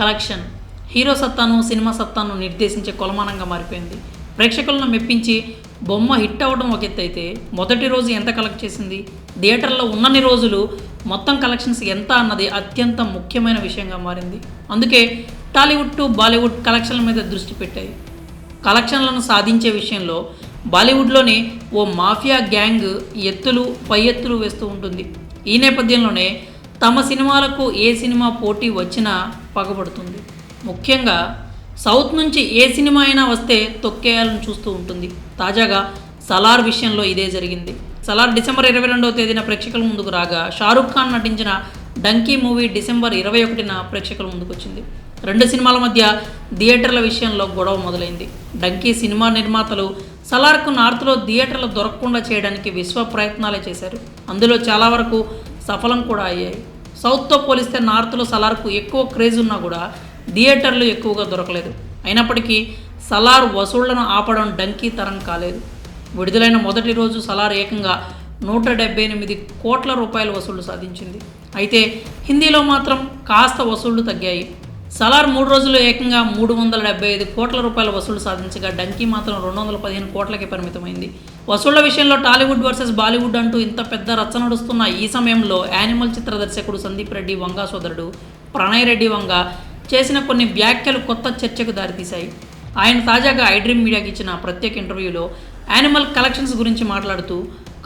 Collection. Hero సత్తాను cinema సత్తాను నిర్దేశించే కొలమానంగా మారిపోయింది. ప్రేక్షకులను మెప్పించి బొమ్మ హిట్ అవ్వడం ఒక ఎత్తు అయితే మొదటి రోజు ఎంత కలెక్ట్ చేసింది? థియేటర్లో ఉన్నన్ని రోజులు మొత్తం కలెక్షన్స్ ఎంత అన్నది అత్యంత ముఖ్యమైన విషయంగా మారింది. అందుకే టాలీవుడ్ టు బాలీవుడ్ కలెక్షన్ల మీద దృష్టి పెట్టాయి. కలెక్షన్లను సాధించే విషయంలో బాలీవుడ్లోనే ఓ మాఫియా గ్యాంగ్ ఎత్తులు పై ఎత్తులు వేస్తూ ఉంటుంది. ఈ నేపథ్యంలోనే తమ సినిమాలకు ఏ సినిమా పోటీ వచ్చినా పగబడుతుంది. ముఖ్యంగా సౌత్ నుంచి ఏ సినిమా అయినా వస్తే తొక్కేయాలని చూస్తూ ఉంటుంది. తాజాగా సలార్ విషయంలో ఇదే జరిగింది. సలార్ డిసెంబర్ ఇరవై రెండవ తేదీన ప్రేక్షకుల ముందుకు రాగా షారూఖ్ ఖాన్ నటించిన డంకీ మూవీ డిసెంబర్ ఇరవై ఒకటిన ప్రేక్షకుల ముందుకు వచ్చింది రెండు సినిమాల మధ్య థియేటర్ల విషయంలో గొడవ మొదలైంది. డంకీ సినిమా నిర్మాతలు సలార్కు నార్త్లో థియేటర్లు దొరకకుండా చేయడానికి విశ్వ ప్రయత్నాలే చేశారు. అందులో చాలా వరకు సఫలం కూడా అయ్యాయి. సౌత్తో పోలిస్తే నార్త్లో సలార్కు ఎక్కువ క్రేజ్ ఉన్నా కూడా థియేటర్లు ఎక్కువగా దొరకలేదు. అయినప్పటికీ సలార్ వసూళ్ళను ఆపడం డంకీ తరం కాలేదు. విడుదలైన మొదటి రోజు సలార్ ఏకంగా నూట డెబ్బై ఎనిమిది కోట్ల రూపాయల వసూళ్ళు సాధించింది. అయితే హిందీలో మాత్రం కాస్త వసూళ్ళు తగ్గాయి. సలార్ మూడు రోజులు ఏకంగా మూడు వందల డెబ్బై ఐదు కోట్ల రూపాయల వసూలు సాధించగా డంకీ మాత్రం రెండు వందల పదిహేను కోట్లకి పరిమితమైంది. వసూళ్ళ విషయంలో టాలీవుడ్ వర్సెస్ బాలీవుడ్ అంటూ ఇంత పెద్ద రచ్చ నడుస్తున్న ఈ సమయంలో యానిమల్ చిత్ర దర్శకుడు సందీప్ రెడ్డి వంగా సోదరుడు ప్రణయ్ రెడ్డి వంగ చేసిన కొన్ని వ్యాఖ్యలు కొత్త చర్చకు దారితీశాయి. ఆయన తాజాగా ఐడ్రీమ్ మీడియాకి ఇచ్చిన ప్రత్యేక ఇంటర్వ్యూలో యానిమల్ కలెక్షన్స్ గురించి మాట్లాడుతూ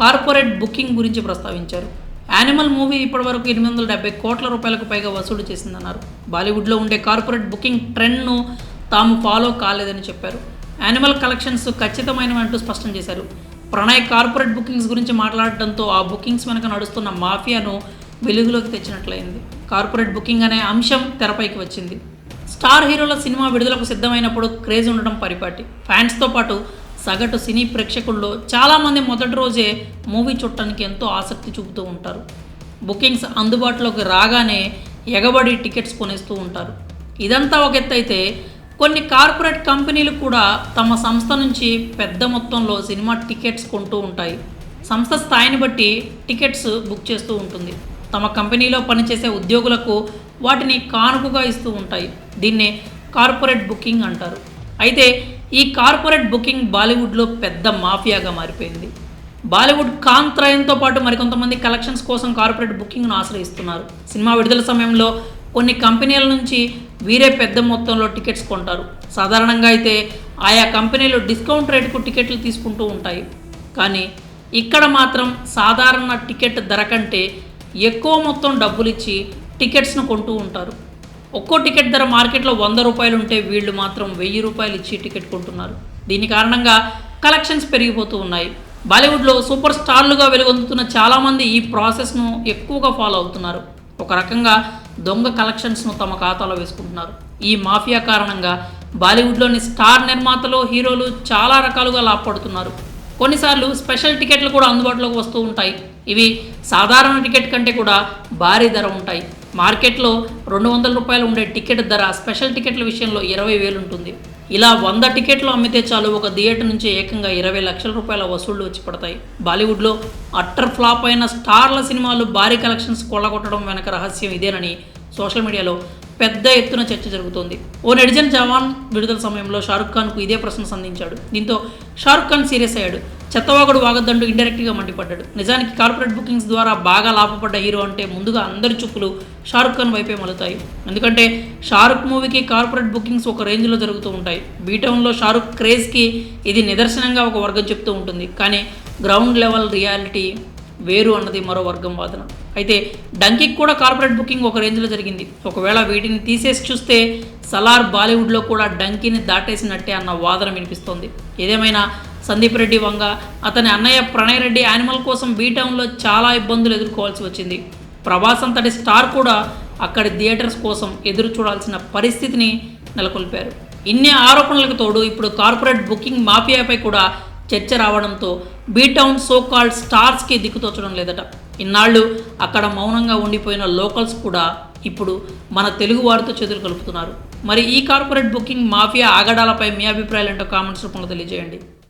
కార్పొరేట్ బుకింగ్ గురించి ప్రస్తావించారు. యానిమల్ మూవీ ఇప్పటివరకు ఎనిమిది వందల డెబ్బై కోట్ల రూపాయలకు పైగా వసూలు చేసిందన్నారు. బాలీవుడ్లో ఉండే కార్పొరేట్ బుకింగ్ ట్రెండ్ను తాము ఫాలో కాలేదని చెప్పారు. యానిమల్ కలెక్షన్స్ ఖచ్చితమైనవి అంటూ స్పష్టం చేశారు. ప్రణయ్ కార్పొరేట్ బుకింగ్స్ గురించి మాట్లాడడంతో ఆ బుకింగ్స్ వెనక నడుస్తున్న మాఫియాను వెలుగులోకి తెచ్చినట్లయింది. కార్పొరేట్ బుకింగ్ అనే అంశం తెరపైకి వచ్చింది. స్టార్ హీరోల సినిమా విడుదలకు సిద్ధమైనప్పుడు క్రేజ్ ఉండడం పరిపాటి. ఫ్యాన్స్తో పాటు సగటు సినీ ప్రేక్షకుల్లో చాలామంది మొదటి రోజే మూవీ చూడటానికి ఎంతో ఆసక్తి చూపుతూ ఉంటారు. బుకింగ్స్ అందుబాటులోకి రాగానే ఎగబడి టికెట్స్ కొనేస్తూ ఉంటారు. ఇదంతా ఒక ఎత్తు అయితే కొన్ని కార్పొరేట్ కంపెనీలు కూడా తమ సంస్థ నుంచి పెద్ద మొత్తంలో సినిమా టికెట్స్ కొంటూ ఉంటాయి. సంస్థ స్థాయిని బట్టి టికెట్స్ బుక్ చేస్తూ ఉంటుంది. తమ కంపెనీలో పనిచేసే ఉద్యోగులకు వాటిని కానుకగా ఇస్తూ ఉంటాయి. దీన్నే కార్పొరేట్ బుకింగ్ అంటారు. అయితే ఈ కార్పొరేట్ బుకింగ్ బాలీవుడ్లో పెద్ద మాఫియాగా మారిపోయింది. బాలీవుడ్ కాంత్రయంతో పాటు మరికొంతమంది కలెక్షన్స్ కోసం కార్పొరేట్ బుకింగ్ను ఆశ్రయిస్తున్నారు. సినిమా విడుదల సమయంలో కొన్ని కంపెనీల నుంచి వీరే పెద్ద మొత్తంలో టికెట్స్ కొంటారు. సాధారణంగా అయితే ఆయా కంపెనీలు డిస్కౌంట్ రేటుకు టికెట్లు తీసుకుంటూ ఉంటాయి. కానీ ఇక్కడ మాత్రం సాధారణ టికెట్ ధర కంటే ఎక్కువ మొత్తం డబ్బులు ఇచ్చి టికెట్స్ను కొంటూ ఉంటారు. ఒక్కో టికెట్ ధర మార్కెట్లో వంద రూపాయలు ఉంటే వీళ్ళు మాత్రం వెయ్యి రూపాయలు ఇచ్చి టికెట్ కొంటున్నారు. దీని కారణంగా కలెక్షన్స్ పెరిగిపోతూ ఉన్నాయి. బాలీవుడ్లో సూపర్ స్టార్లుగా వెలుగొందుతున్న చాలామంది ఈ ప్రాసెస్ను ఎక్కువగా ఫాలో అవుతున్నారు. ఒక రకంగా దొంగ కలెక్షన్స్ను తమ ఖాతాలో వేసుకుంటున్నారు. ఈ మాఫియా కారణంగా బాలీవుడ్లోని స్టార్ నిర్మాతలు హీరోలు చాలా రకాలుగా లాభపడుతున్నారు. కొన్నిసార్లు స్పెషల్ టికెట్లు కూడా అందుబాటులోకి వస్తూ ఉంటాయి. ఇవి సాధారణ టికెట్ కంటే కూడా భారీ ధర ఉంటాయి. మార్కెట్లో రెండు వందల రూపాయలు ఉండే టికెట్ ధర స్పెషల్ టికెట్ల విషయంలో ఇరవై వేలు ఉంటుంది. ఇలా వంద టికెట్లు అమ్మితే చాలు ఒక థియేటర్ నుంచి ఏకంగా ఇరవై లక్షల రూపాయల వసూళ్ళు వచ్చి పడతాయి. బాలీవుడ్లో అట్టర్ ఫ్లాప్ అయిన స్టార్ల సినిమాలు భారీ కలెక్షన్స్ కొల్లగొట్టడం వెనక రహస్యం ఇదేనని సోషల్ మీడియాలో పెద్ద ఎత్తున చర్చ జరుగుతోంది. ఓ నెడిజన్ జవాన్ విడుదల సమయంలో షారుఖ్ ఖాన్కు ఇదే ప్రశ్న సంధించాడు. దీంతో షారుఖ్ ఖాన్ సీరియస్ అయ్యాడు. చెత్తవాగుడు వాగద్దండు ఇండైరెక్ట్గా మండిపడ్డాడు. నిజానికి కార్పొరేట్ బుకింగ్స్ ద్వారా బాగా లాభపడ్డ హీరో అంటే ముందుగా అందరి చుక్కులు షారుఖ్ ఖాన్ వైపే మలుతాయి. ఎందుకంటే షారుఖ్ మూవీకి కార్పొరేట్ బుకింగ్స్ ఒక రేంజ్లో జరుగుతూ ఉంటాయి. బీటౌన్లో షారుఖ్ క్రేజ్కి ఇది నిదర్శనంగా ఒక వర్గం చెప్తూ ఉంటుంది. కానీ గ్రౌండ్ లెవెల్ రియాలిటీ వేరు అన్నది మరో వర్గం వాదన. అయితే డంకికి కూడా కార్పొరేట్ బుకింగ్ ఒక రేంజ్లో జరిగింది. ఒకవేళ వీటిని తీసేసి చూస్తే సలార్ బాలీవుడ్లో కూడా డంకీని దాటేసినట్టే అన్న వాదన వినిపిస్తోంది. ఏదేమైనా సందీప్ రెడ్డి వంగ అతని అన్నయ్య ప్రణయ్ రెడ్డి యానిమల్ కోసం బీటౌన్లో చాలా ఇబ్బందులు ఎదుర్కోవాల్సి వచ్చింది. ప్రభాస్ అంతటి స్టార్ కూడా అక్కడి థియేటర్స్ కోసం ఎదురు చూడాల్సిన పరిస్థితిని నెలకొల్పారు. ఇన్ని ఆరోపణలకు తోడు ఇప్పుడు కార్పొరేట్ బుకింగ్ మాఫియాపై కూడా చర్చ రావడంతో బీటౌన్ సో కాల్డ్ స్టార్స్కి దిక్కుతోచడం లేదట. ఇన్నాళ్ళు అక్కడ మౌనంగా ఉండిపోయిన లోకల్స్ కూడా ఇప్పుడు మన తెలుగు వారితో చేతులు కలుపుతున్నారు. మరి ఈ కార్పొరేట్ బుకింగ్ మాఫియా ఆగడాలపై మీ అభిప్రాయాలు ఏంటో కామెంట్స్ రూపంలో తెలియజేయండి.